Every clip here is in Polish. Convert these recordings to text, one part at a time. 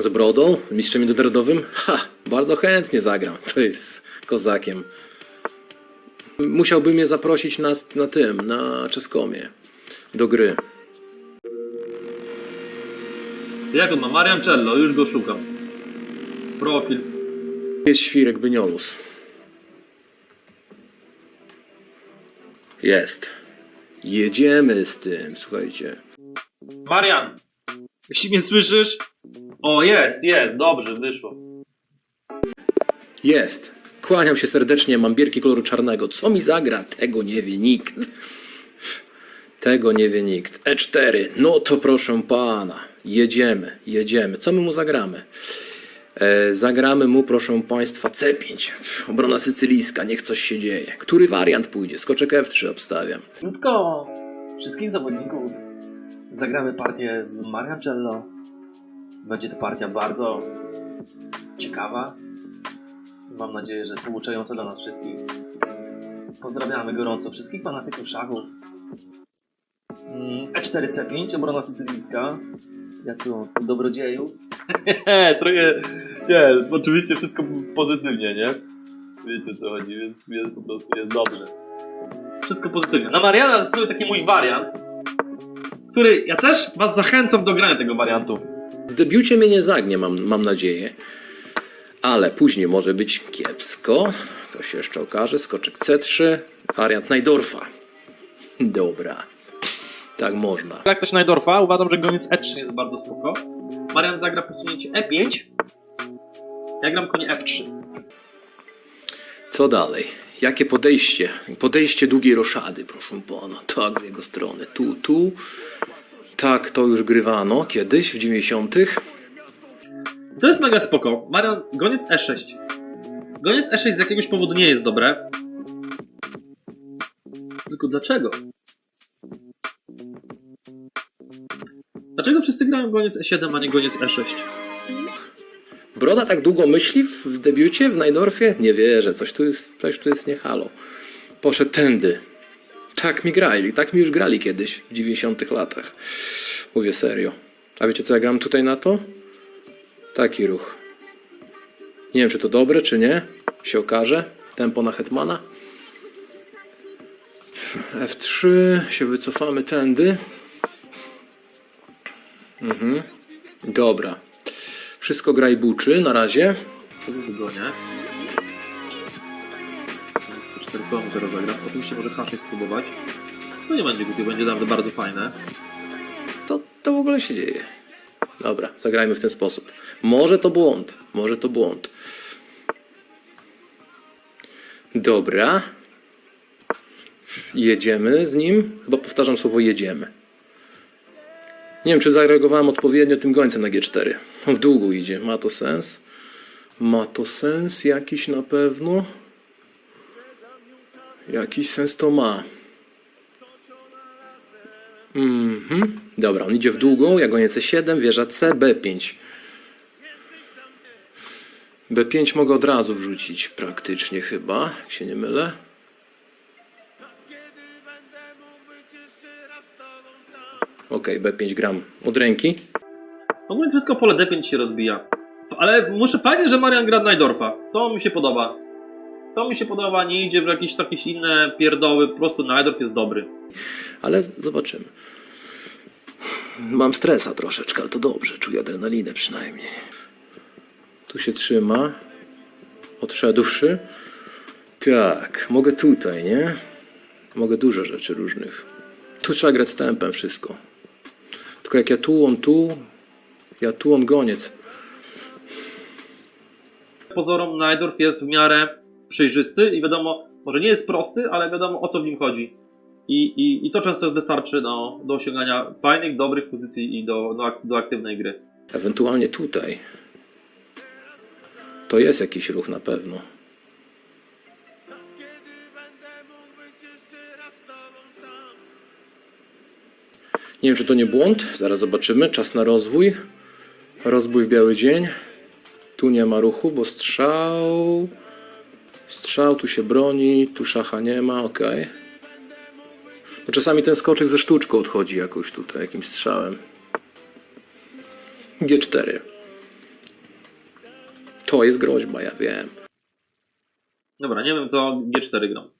Z brodą, mistrzem międzynarodowym? Ha, bardzo chętnie zagram. To jest kozakiem. Musiałby mnie zaprosić na, na tym, na czeskomie. Do gry. Jak on ma? Marian Cello, już go szukam. Profil. Jest świrek Byniolus. Jest. Jedziemy z tym, słuchajcie. Marian! Jeśli mnie słyszysz? O, jest, jest, dobrze, wyszło. Jest. Kłaniam się serdecznie, mam bierki koloru czarnego. Co mi zagra? Tego nie wie nikt. Tego nie wie nikt. E4. No to proszę pana. Jedziemy, jedziemy. Co my mu zagramy? E, zagramy mu, proszę państwa, C5. Obrona sycylijska, niech coś się dzieje. Który wariant pójdzie? Skoczek F3 obstawiam. Krótko wszystkich zawodników. Zagramy partię z Mariacello. Będzie to partia bardzo ciekawa. Mam nadzieję, że pouczająca dla nas wszystkich. Pozdrawiamy gorąco wszystkich fanatyków szachów. Mm, E4C5, obrona sycylijska. Jak to dobrodzieju. Trochę, jest, oczywiście wszystko pozytywnie, nie? Wiecie co chodzi, więc jest, po prostu jest dobrze. Wszystko pozytywnie. Na Mariana zastosuję taki mój wariant, który ja też was zachęcam do grania tego wariantu. W debiucie mnie nie zagnie, mam, mam nadzieję. Ale później może być kiepsko. To się jeszcze okaże. Skoczek C3, wariant Najdorfa. Dobra. Tak można. Jak ktoś Najdorfa, uważam, że goniec E3 jest bardzo spoko. Marian zagra posunięcie E5. Ja gram konie F3. Co dalej? Jakie podejście? Podejście długiej roszady, proszę pana. Tak, z jego strony. Tu, tu. Tak, to już grywano kiedyś, w 90. To jest mega spoko. Marian, goniec E6. Goniec E6 z jakiegoś powodu nie jest dobre. Tylko dlaczego? Dlaczego wszyscy grają goniec E7, a nie goniec E E6? Broda tak długo myśli w, w debiucie w Najdorfie? Nie wierzę, coś tu jest, coś tu jest nie halo. Poszedł tędy. Tak mi grali, tak mi już grali kiedyś w 90 latach. Mówię serio. A wiecie co ja gram tutaj na to? Taki ruch. Nie wiem czy to dobre czy nie. Się okaże. Tempo na Hetmana. F3 się wycofamy tędy. Mhm. Dobra. Wszystko gra i buczy na razie. Wygonię. Co 4 słowa teraz zagram. Oczywiście może H6 spróbować. To nie będzie głupie, będzie nawet bardzo fajne. Co to w ogóle się dzieje? Dobra, zagrajmy w ten sposób. Może to błąd, może to błąd. Dobra. Jedziemy z nim. Chyba powtarzam słowo jedziemy. Nie wiem, czy zareagowałem odpowiednio tym gońcem na G4. On w długu idzie. Ma to sens? Ma to sens jakiś na pewno? Jakiś sens to ma. Mhm. Dobra, on idzie w długą, ja gonię C7, wieża C, B5. B5 mogę od razu wrzucić praktycznie chyba, jak się nie mylę. Okej, B5 gram od ręki. Ogólnie wszystko pole D5 się rozbija. Ale muszę fajnie, że Marian gra Najdorfa. To mi się podoba. To mi się podoba, nie idzie w jakieś takie inne pierdoły, po prostu Najdorf jest dobry. Ale z- zobaczymy. Mam stresa troszeczkę, ale to dobrze. Czuję adrenalinę przynajmniej. Tu się trzyma. Odszedłszy. Tak, mogę tutaj, nie? Mogę dużo rzeczy różnych. Tu trzeba grać z tempem wszystko. Tylko jak ja tu, on tu, ja tu, on goniec. Pozorom Najdorf jest w miarę przejrzysty i wiadomo, może nie jest prosty, ale wiadomo o co w nim chodzi. I, i, i to często wystarczy do, do osiągania fajnych, dobrych pozycji i do, do, do aktywnej gry. Ewentualnie tutaj. To jest jakiś ruch na pewno. Nie wiem, czy to nie błąd. Zaraz zobaczymy. Czas na rozwój. Rozbój w biały dzień. Tu nie ma ruchu, bo strzał. Strzał, tu się broni, tu szacha nie ma, ok. Bo czasami ten skoczek ze sztuczką odchodzi jakoś tutaj, jakimś strzałem. G4. To jest groźba, ja wiem. Dobra, nie wiem co G4 gram.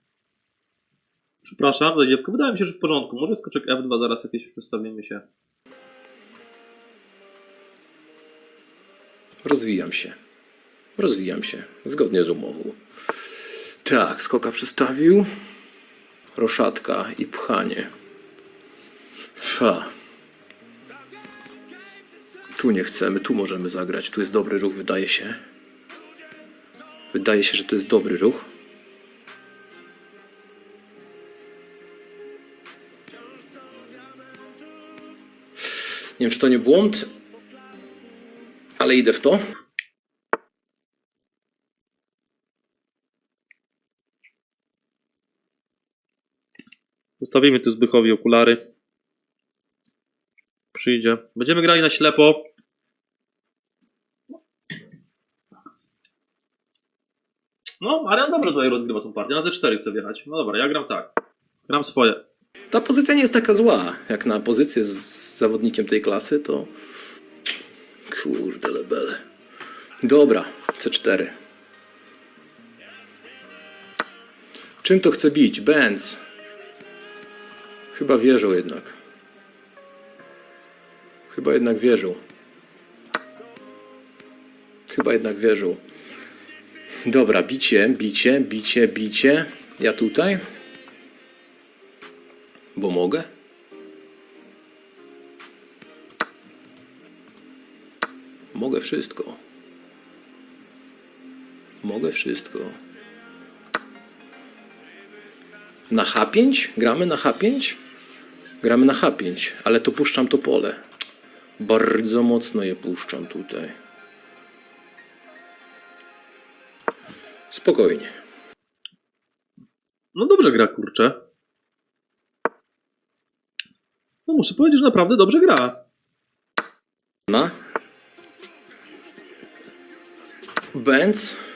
Przepraszam, za dziewko. Wydaje mi się, że w porządku. Może skoczek F2 zaraz jakieś przestawimy się. Rozwijam się. Rozwijam się. Zgodnie z umową. Tak, skoka przestawił. Roszatka i pchanie. Fa. Tu nie chcemy, tu możemy zagrać. Tu jest dobry ruch, wydaje się. Wydaje się, że to jest dobry ruch. Nie wiem, czy to nie błąd, ale idę w to. Zostawimy tu Zbychowi okulary. Przyjdzie. Będziemy grali na ślepo. No, Marian dobrze tutaj rozgrywa tą partię. Na C4 chce wjechać. No dobra, ja gram tak. Gram swoje. Ta pozycja nie jest taka zła. Jak na pozycję z zawodnikiem tej klasy, to. Kurde, lebele. Dobra, C4. Czym to chce bić? Benz. Chyba wierzą jednak. Chyba jednak wierzą. Chyba jednak wierzą. Dobra, bicie, bicie, bicie, bicie. Ja tutaj. Bo mogę? Mogę wszystko. Mogę wszystko. Na H5? Gramy na H5? Gramy na H5, ale to puszczam to pole. Bardzo mocno je puszczam tutaj. Spokojnie. No dobrze gra, kurczę. No muszę powiedzieć, że naprawdę dobrze gra. Na. Benz.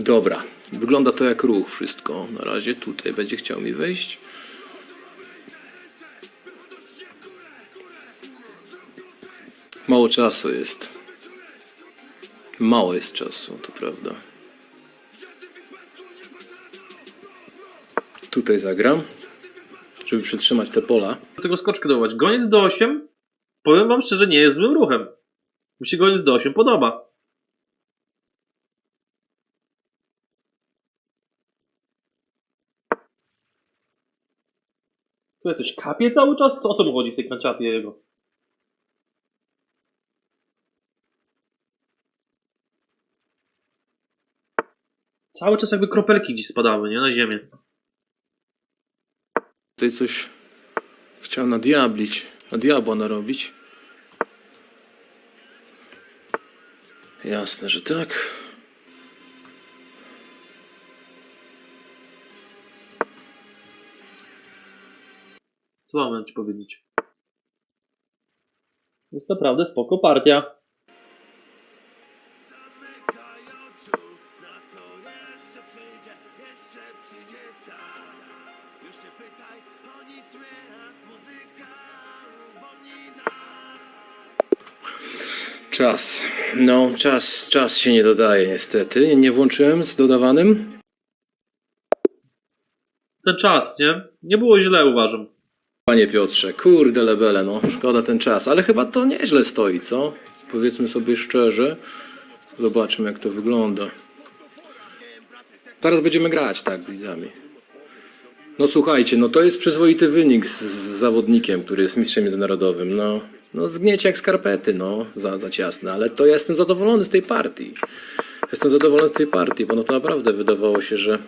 Dobra, wygląda to jak ruch wszystko. Na razie tutaj będzie chciał mi wejść. Mało czasu jest. Mało jest czasu, to prawda. Tutaj zagram, żeby przytrzymać te pola. Do tego skoczkę dołować. Goniec do 8, powiem wam szczerze, nie jest złym ruchem. Mi się goniec do 8 podoba. Tu coś kapie cały czas? Co, o co mu chodzi w tej kanciapie jego? Cały czas jakby kropelki gdzieś spadały, nie? Na ziemię. Tutaj coś chciał nadiablić, na diabła narobić. Jasne, że tak. Co mam ci powiedzieć? Jest naprawdę spoko partia. Czas. No, czas, czas się nie dodaje niestety. Nie włączyłem z dodawanym. Ten czas, nie? Nie było źle, uważam. Panie Piotrze, kurde lebele, no szkoda ten czas, ale chyba to nieźle stoi, co? Powiedzmy sobie szczerze. Zobaczmy jak to wygląda. Teraz będziemy grać, tak, z widzami. No słuchajcie, no to jest przyzwoity wynik z, z zawodnikiem, który jest mistrzem międzynarodowym. No, no zgniecie jak skarpety, no, za, za ciasne, ale to ja jestem zadowolony z tej partii. Jestem zadowolony z tej partii, bo no to naprawdę wydawało się, że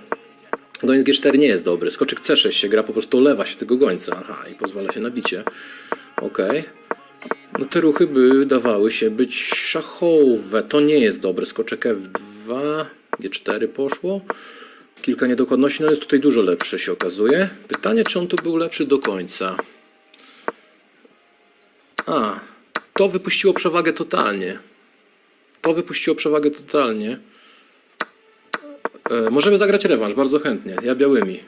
Goniec G4 nie jest dobry. Skoczek C6 się gra, po prostu olewa się tego gońca. Aha, i pozwala się na bicie. Okej. No te ruchy by dawały się być szachowe. To nie jest dobre. Skoczek F2, G4 poszło. Kilka niedokładności, no jest tutaj dużo lepszy się okazuje. Pytanie, czy on tu był lepszy do końca. A, to wypuściło przewagę totalnie. To wypuściło przewagę totalnie. E, możemy zagrać rewanż, bardzo chętnie. Ja białymi.